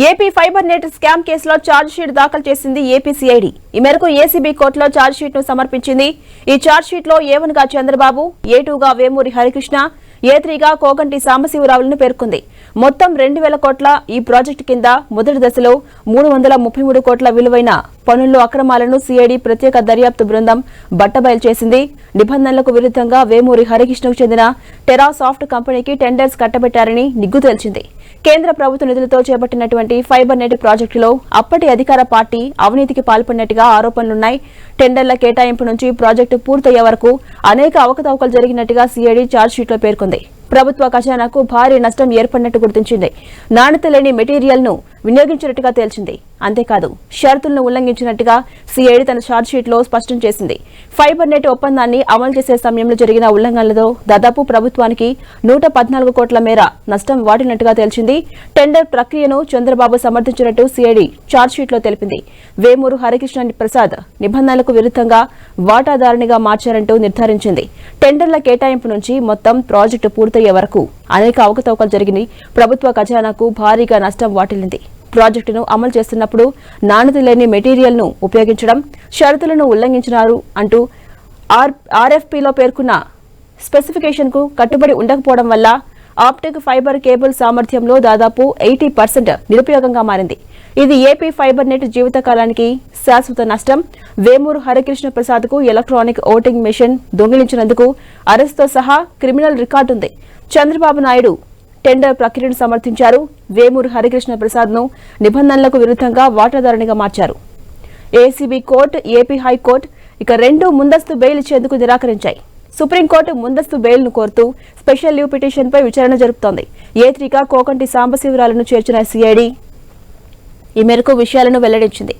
AP fibre net scam కేసులో charge sheet దాఖలు చేసింది ఏపీసీఐడి. ఈ మేరకు ఏసీబీ కోర్టులో ఛార్జ్ షీట్ను సమర్పించింది. ఈ ఛార్జ్ షీట్లో గా చంద్రబాబు ఏ టూగా వేమూరి హరికృష్ణ ఏ త్రీగా కోగంటి సాంబశివరావులను పేర్కొంది. మొత్తం రెండు వేల కోట్ల ఈ ప్రాజెక్టు కింద మొదటి దశలో మూడు వందల ముప్పై మూడు కోట్ల విలువైన పనుల్లో అక్రమాలను సిఐడి ప్రత్యేక దర్యాప్తు బృందం బట్టబయలు చేసింది. నిబంధనలకు విరుద్ధంగా వేమూరి హరికృష్ణకు చెందిన టెరా సాఫ్ట్ కంపెనీకి టెండర్స్ కట్టబెట్టారని నిగ్గు తేల్చింది. కేంద్ర ప్రభుత్వ నిధులతో చేపట్టినటువంటి ఫైబర్ నెట్ ప్రాజెక్టులో అప్పటి అధికార పార్టీ అవినీతికి పాల్పడినట్టుగా ఆరోపణలున్నాయి. టెండర్ల కేటాయింపు నుంచి ప్రాజెక్టు పూర్తయ్యే వరకు అనేక అవకతవకలు జరిగినట్టుగా సిఐడి ఛార్జ్షీట్లో పేర్కొంది. ప్రభుత్వ ఖజానాకు భారీ నష్టం ఏర్పడినట్టు గుర్తించింది. నాణ్యత లేని మెటీరియల్ను వినియోగించినట్టుగా తేల్చింది. అంతేకాదు షరతులను ఉల్లంఘించినట్టుగా సిఐడి తన ఛార్జ్షీట్లో స్పష్టం చేసింది. ఫైబర్ నెట్ ఒప్పందాన్ని అమలు చేసే సమయంలో జరిగిన ఉల్లంఘనలతో దాదాపు ప్రభుత్వానికి నూట పద్నాలుగు కోట్ల మేర నష్టం వాటినట్టుగా తేల్చింది. టెండర్ ప్రక్రియను చంద్రబాబు సమర్థించినట్టు సిఐడి ఛార్జ్షీట్లో తెలిపింది. వేమూరు హరికృష్ణ ప్రసాద్ నిబంధనలకు విరుద్ధంగా వాటాదారునిగా మార్చారంటూ నిర్ధారించింది. టెండర్ల కేటాయింపు నుంచి మొత్తం ప్రాజెక్టు పూర్తయ్యే వరకు అనేక అవకతవకలు జరిగినాయి. ప్రభుత్వ ఖజానాకు భారీగా నష్టం వాటిల్లింది. ప్రాజెక్టును అమలు చేస్తున్నప్పుడు నాణ్యత లేని మెటీరియల్ను ఉపయోగించడం షరతులను ఉల్లంఘించినారు అంటూ ఆర్ ఆర్ఎఫ్పిలో పేర్కొన్న స్పెసిఫికేషన్కు కట్టుబడి ఉండకపోవడం వల్ల ఆప్టిక్ ఫైబర్ కేబుల్ సామర్థ్యంలో దాదాపు ఎయిటీ పర్సెంట్ నిరుపయోగంగా మారింది. ఇది ఏపీ ఫైబర్ నెట్ జీవితకాలానికి శాశ్వత నష్టం. వేమూరు హరికృష్ణ ప్రసాద్కు ఎలక్ట్రానిక్ ఓటింగ్ మెషిన్ దొంగిలించినందుకు అరెస్ట్తో సహా క్రిమినల్ రికార్డు ఉంది చంద్రబాబు నాయుడు టెండర్ ప్రక్రియను సమర్థించారు. వేమూరు హరికృష్ణ ప్రసాద్ను నిబంధనలకు విరుద్ధంగా వాటాదారునిగా మార్చారు. ఏసీబీ కోర్టు ఏపీ హైకోర్టు ఇక రెండు ముందస్తు బెయిల్ ఇచ్చేందుకు నిరాకరించాయి. సుప్రీంకోర్టు ముందస్తు బెయిల్ను కోరుతూ స్పెషల్ లీవ్ పిటిషన్పై విచారణ జరుపుతోంది. ఏత్రిక కోకంటి సాంబశివరాలను చేర్చిన సిఐడి ఈ మేరకు విషయాలను వెల్లడించింది.